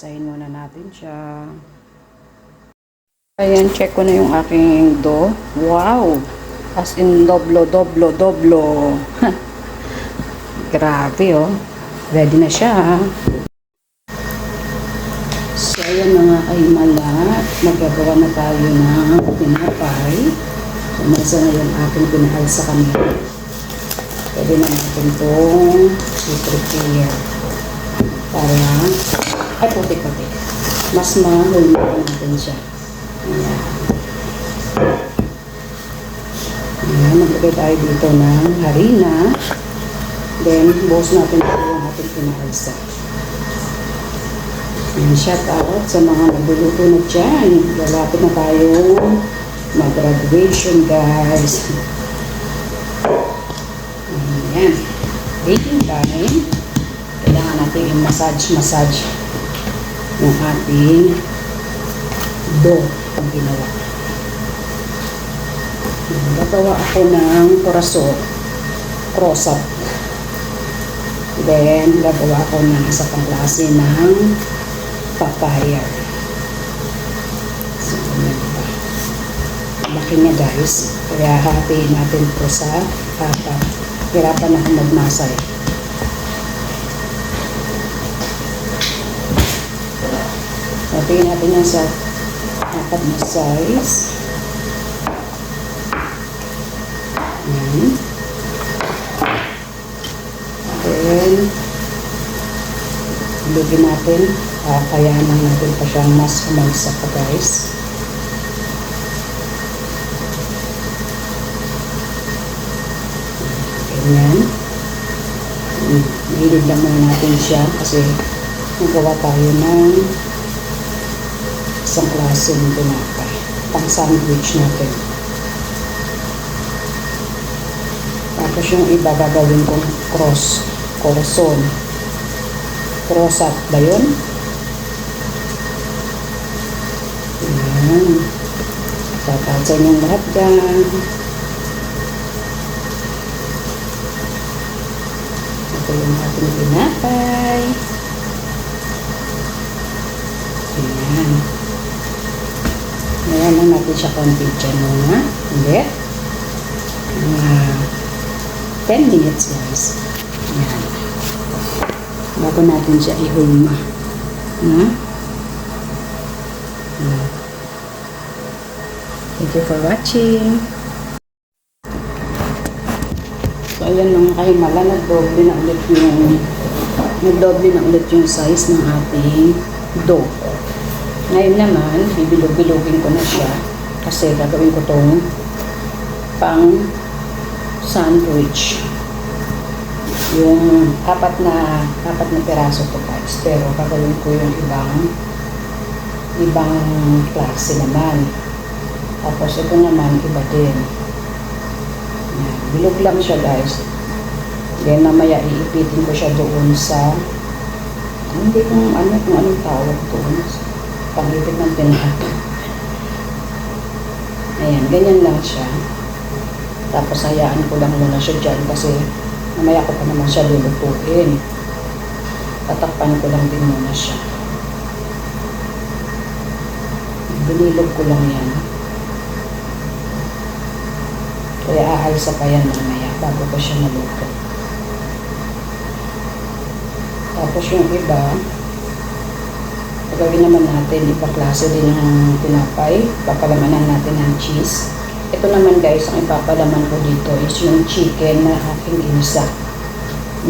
Isahin muna natin siya. Ayan, check ko na yung aking do. Wow! As in, doblo, doblo, doblo. Grabe, oh. Ready na siya. So, ayan na nga kay Mala. Magagawa na tayo ng pinapay. So, nasa na yung aking pinahal sa kanila. Pwede na natin itong i-prepare. Para, ay puti-puti. Mas mahulmahan natin siya. Ayan. Ayan, maglagay tayo dito ng harina. Then, buhos natin ito yung ating pinaalsa. Ayan, shout out sa mga nagluluto na dyan. Lalapit na tayo mag-graduation, guys. Ayan. Baking time. Kailangan natin i-massage-massage yung ating dough pag ginawa. Gagawa ako ng corazon, cross-up. Then, gagawa ako ng isa pang klase ng papaya. So, ganyan pa. Laki niya guys. Kaya hatiin natin po sa apat. Hirapan ako magmasa eh. Hatiin natin yan sa apat na size. Ayan. Then, Lugin natin. Uh, kayanan natin pa siyang mas umalsa pa guys. Ganyan. Hmm, Mahilig lang muna natin siya kasi magawa tayo ng isang klase ng tinapay. Pang sandwich natin. Tapos yung iba gagawin kong cross, corazon. Cross up ba yun? Ayan. Tatadyan yung lahat dyan. Ito yung ating pinapay. Ayan. Ayan lang natin siya konti dyan muna. Hindi. Mga 10 minutes guys. Ayan. Bago natin siya ihulma. Ha? Ayan. Thank you for watching. So, ayan mga kahimala, nagdoble na ulit yung nagdoble na ulit yung size ng ating dough. Ngayon naman, bibilog-bilogin ko na siya kasi gagawin ko tong pang sandwich. Yung apat na apat na peraso to guys. Pero gagawin ko yung ibang ibang klase naman. Tapos ito naman iba din. Yan. Bilog lang siya guys. Then mamaya iipitin ko siya doon sa hindi kung ano kung anong tawag doon. Pangipit ng tinapay. Ayan, ganyan lang siya. Tapos hayaan ko lang muna siya dyan kasi mamaya ko pa naman siya lulutuin. Tatakpan ko lang din muna siya. Binilog ko lang yan. Kaya aalsa pa yan mamaya bago ko siya maluto. Tapos yung iba, gagawin naman natin, iba klase din ng tinapay. Papalamanan natin ng cheese. Ito naman guys, ang ipapalaman ko dito is yung chicken na aking inisa.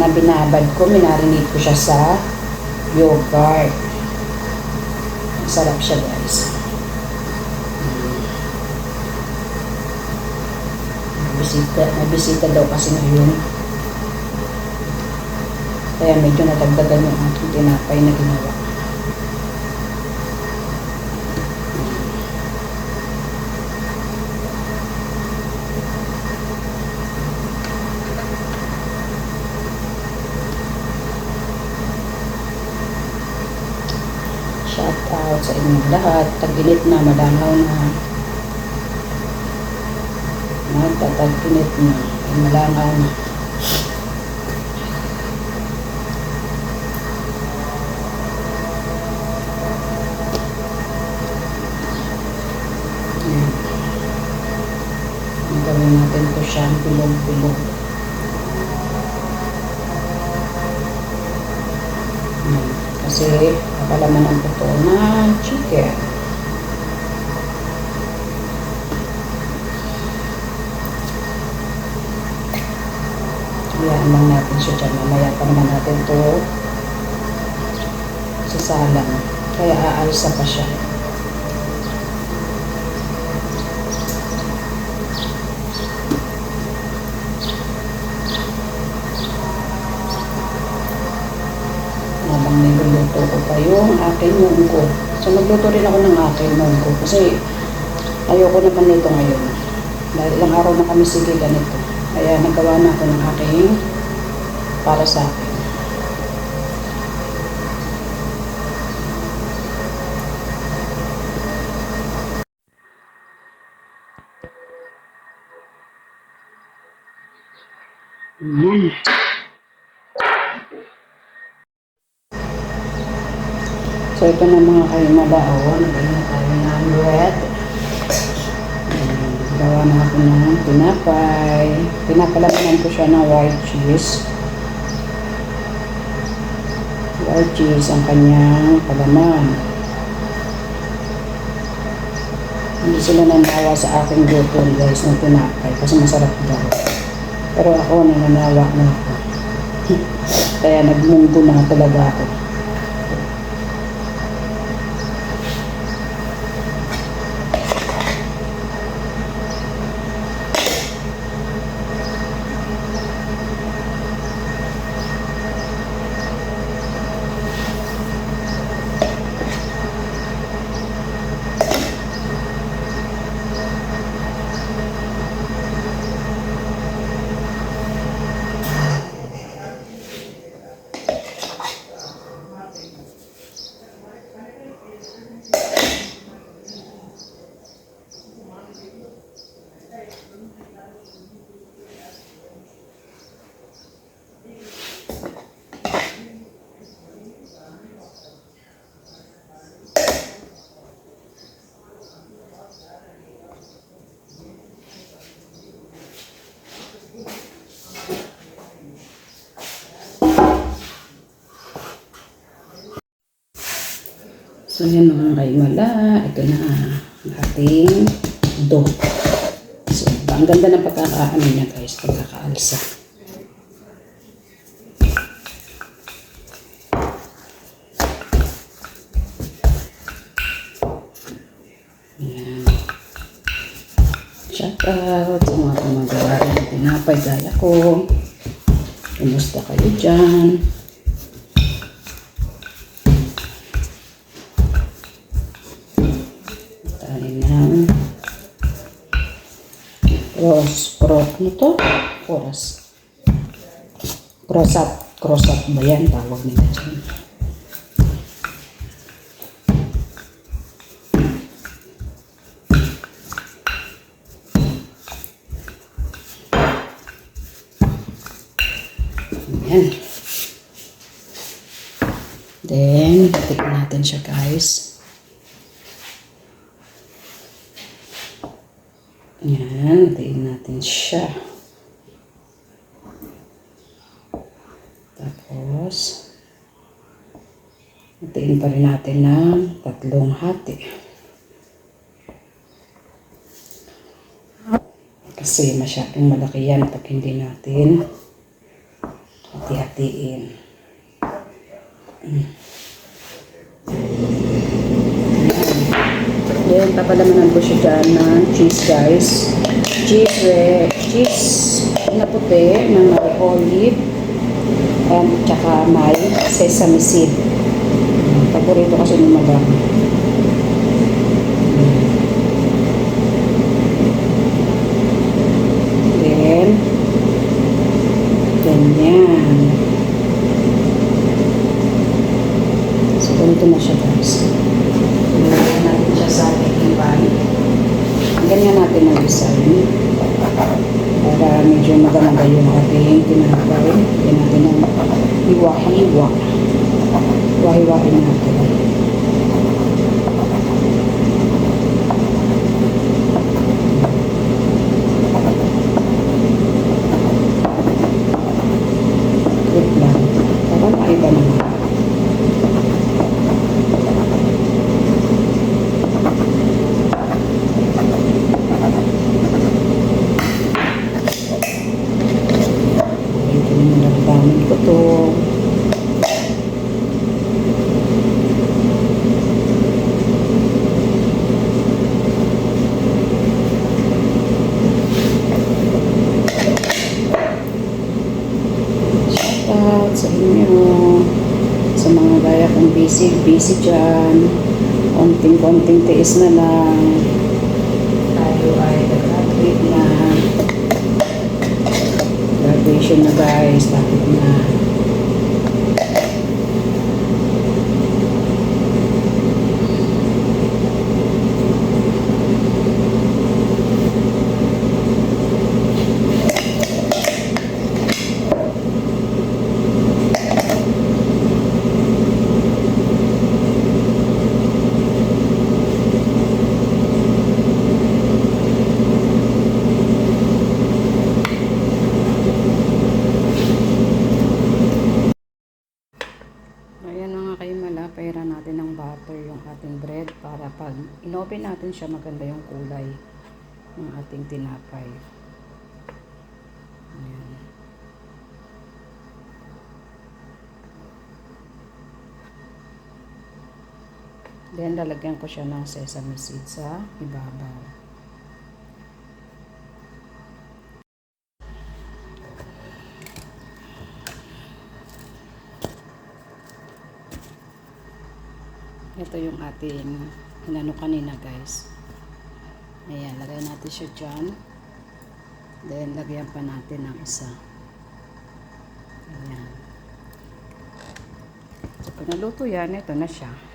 Na binabad ko, minarinate ko siya sa yogurt. Sarap siya guys. Bisita, may bisita daw kasi ngayon. Kaya medyo natagdagan yung aking tinapay na ginawa. Shoutout sa inyong lahat. Taginit na, madanaw na. Magtataginit na. Malanaw na. Ayan. Ang gawin natin ko siyang pilog-pilog. Kasi kapalamanan po to ng chicken. Hayaan lang natin siya dyan. Mamaya pa naman natin to sasalang. Kaya aalsa pa siya. habang niluluto ko pa yung munggo. So, magluto rin ako ng aking munggo kasi ayoko naman nito ngayon. Dahil ilang araw na kami sige ganito. Kaya nagawa na ako ng aking para sa akin. Mm. So, ito na mga kayo na tayo ng bread. Ayan, Gawa na ako ng tinapay. Pinapalamanan ko siya ng white cheese. White cheese ang kanyang palaman. Hindi sila nanawa sa aking luto guys ng tinapay kasi masarap daw. Pero ako nananawa na ako. Kaya nagmunggo na talaga ako. So yan mga kaimala, ito na ang ating dough. So, ang ganda ng pagkakaano niya guys, pagkakaalsa. Yan. Shout out sa mga gumagawa ng tinapay gaya ko. Kumusta kayo dyan? Cross ano to? cross up cross up ba yan tawag nila dyan Ayan. Then, tignan natin siya guys. Yan, tiin natin siya. Tapos, tiin pa rin natin ng tatlong hati. Kasi masyadong malaki yan pag hindi natin hati-hatiin. Then, papalamanan ko siya dyan ng cheese, guys. Cheese, eh, cheese na puti, may olive, um, tsaka may sesame seed. Paborito kasi ni madam. Then, ganyan. So, ganito na siya, guys. Nilagyan natin siya sa baking pan. Ang design. Para medyo maganda yung ating tinapay. Lagyan natin ng hiwa-hiwa. Hiwa-hiwain natin. Busy, busy dyan. Konting-konting tiis na lang. Tayo ay graduate na. Graduation na guys. Lapit na. Ayan mga kaimala, pera natin ng butter yung ating bread para pag inopen natin siya maganda yung kulay ng ating tinapay. Ayan. Then lalagyan ko siya ng sesame seed sa ibabaw. Ito yung ating inano kanina guys. Ayan, lagay natin siya dyan. Then, lagyan pa natin ng isa. Ayan. So, pag naluto yan, ito na siya.